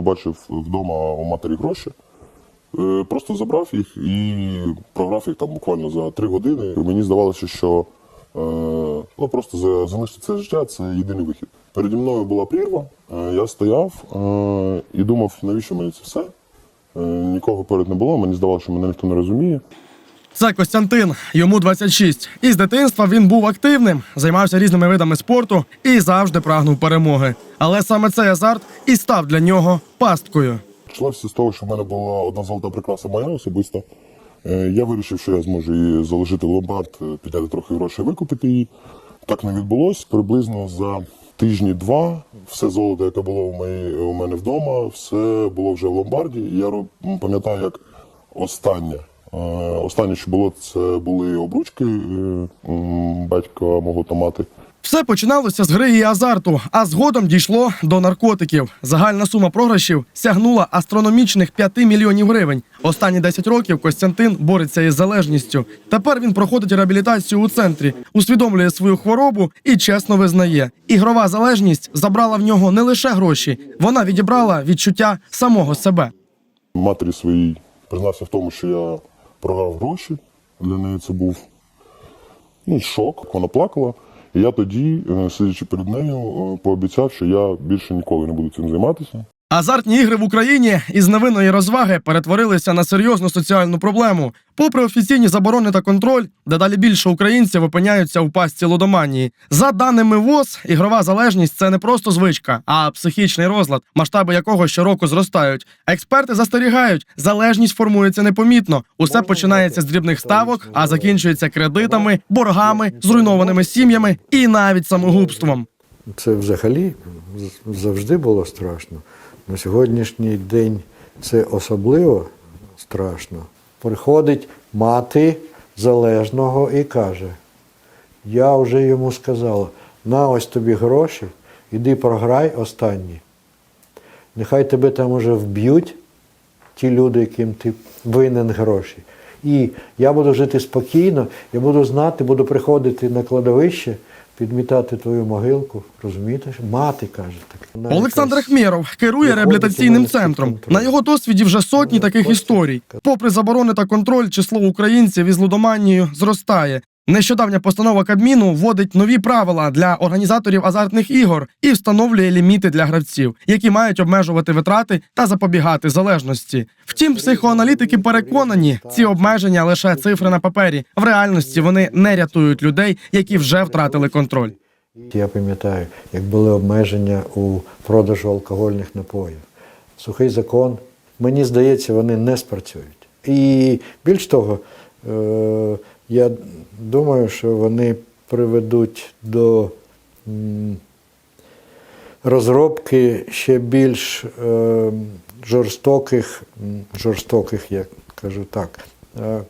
побачив вдома у матері гроші. Е, Просто забрав їх і програв їх там буквально за три години. Мені здавалося, що е, ну, просто залишити це життя це єдиний вихід. Переді мною була прірва, е, я стояв і думав, навіщо мені це все. Нікого перед не було, мені здавалося, що мене ніхто не розуміє. Це Костянтин, йому 26. І з дитинства він був активним, займався різними видами спорту і завжди прагнув перемоги. Але саме цей азарт і став для нього пасткою. Почалося з того, що в мене була одна золота прикраса моя особиста. Е, Я вирішив, що я зможу її заложити в ломбард, е, підняти трохи грошей, викупити її. Так не відбулося. Приблизно за тижні-два все золото, яке було у, моїй, у мене вдома, все було вже в ломбарді. Я роб- пам'ятаю, як останнє. Е, Останнє, що було, це були обручки е, батька мого томати. Все починалося з гри і азарту, а згодом дійшло до наркотиків. Загальна сума програшів сягнула астрономічних 5 мільйонів гривень. Останні 10 років Костянтин бореться із залежністю. Тепер він проходить реабілітацію у центрі, усвідомлює свою хворобу і чесно визнає. Ігрова залежність забрала в нього не лише гроші, вона відібрала відчуття самого себе. матері своїй признався в тому, що я програв гроші. Для неї це був ну, шок. Вона плакала. І я тоді, е, сидячи перед нею, е, пообіцяв, що я більше ніколи не буду цим займатися. Азартні ігри в Україні із невинної розваги перетворилися на серйозну соціальну проблему. Попри офіційні заборони та контроль, дедалі більше українців опиняються у пастці лудоманії. За даними ВОЗ, ігрова залежність це не просто звичка, а психічний розлад, масштаби якого щороку зростають. Експерти застерігають, залежність формується непомітно. Усе починається з дрібних ставок, а закінчується кредитами, боргами, зруйнованими сім'ями і навіть самогубством. Це взагалі завжди було страшно. На сьогоднішній день це особливо страшно. Приходить мати залежного і каже: я вже йому сказала, на ось тобі гроші, іди програй останні. Нехай тебе там уже вб'ють, ті люди, яким ти винен гроші. І я буду жити спокійно, я буду знати, буду приходити на кладовище, підмітати твою могилку. Розумієте? Мати каже так. Олександр Хмєров керує реабілітаційним центром. На його досвіді вже сотні Ну, таких історій. Попри заборони та контроль, число українців із лудоманією зростає. Нещодавня постанова Кабміну вводить нові правила для організаторів азартних ігор і встановлює ліміти для гравців, які мають обмежувати витрати та запобігати залежності. Втім, психоаналітики переконані, ці обмеження лише цифри на папері. В реальності вони не рятують людей, які вже втратили контроль. Я пам'ятаю, як були обмеження у продажу алкогольних напоїв. Сухий закон, мені здається, вони не спрацюють. І більш того, е, я думаю, що вони приведуть до розробки ще більш е, жорстоких, жорстоких, я кажу так, е,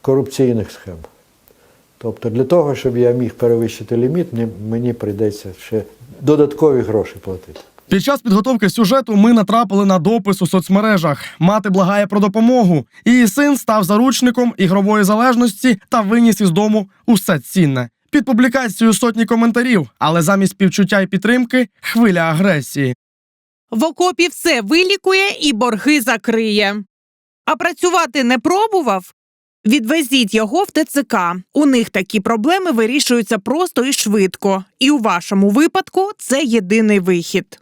корупційних схем. Тобто для того, щоб я міг перевищити ліміт, мені прийдеться ще додаткові гроші платити. Під час підготовки сюжету ми натрапили на допис у соцмережах. Мати благає про допомогу. Її син став заручником ігрової залежності та виніс із дому усе цінне. Під публікацією сотні коментарів, але замість співчуття і підтримки хвиля агресії. В окопі все вилікує і борги закриє. А працювати не пробував? Відвезіть його в ТЦК. У них такі проблеми вирішуються просто і швидко. І у вашому випадку це єдиний вихід.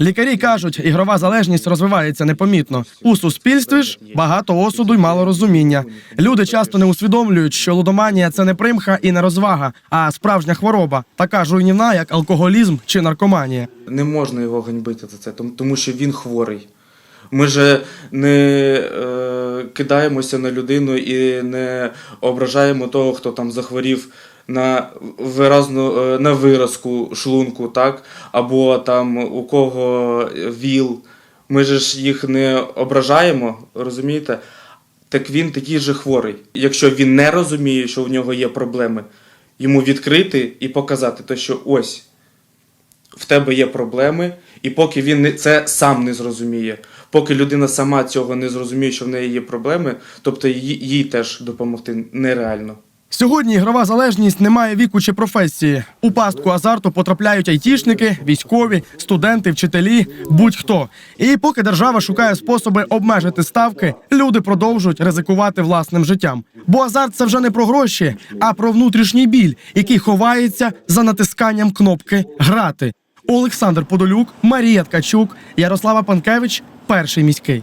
Лікарі кажуть, ігрова залежність розвивається непомітно. У суспільстві ж багато осуду й мало розуміння. Люди часто не усвідомлюють, що лудоманія це не примха і не розвага, а справжня хвороба, така ж руйнівна, як алкоголізм чи наркоманія. Не можна його ганьбити за це, тому- що він хворий. Ми же не е, кидаємося на людину і не ображаємо того, хто там захворів на виразну е, на виразку шлунку, так? або там у кого віл. Ми ж їх не ображаємо, розумієте? Так він такий же хворий. Якщо він не розуміє, що в нього є проблеми, йому відкрити і показати те, що ось в тебе є проблеми, і поки він це сам не зрозуміє, поки людина сама цього не зрозуміє, що в неї є проблеми, тобто їй, їй теж допомогти нереально. Сьогодні ігрова залежність не має віку чи професії. У пастку азарту потрапляють айтішники, військові, студенти, вчителі, будь-хто. І поки держава шукає способи обмежити ставки, люди продовжують ризикувати власним життям. Бо азарт це вже не про гроші, а про внутрішній біль, який ховається за натисканням кнопки грати. Олександр Подолюк, Марія Ткачук, Ярослава Панкевич, перший міський.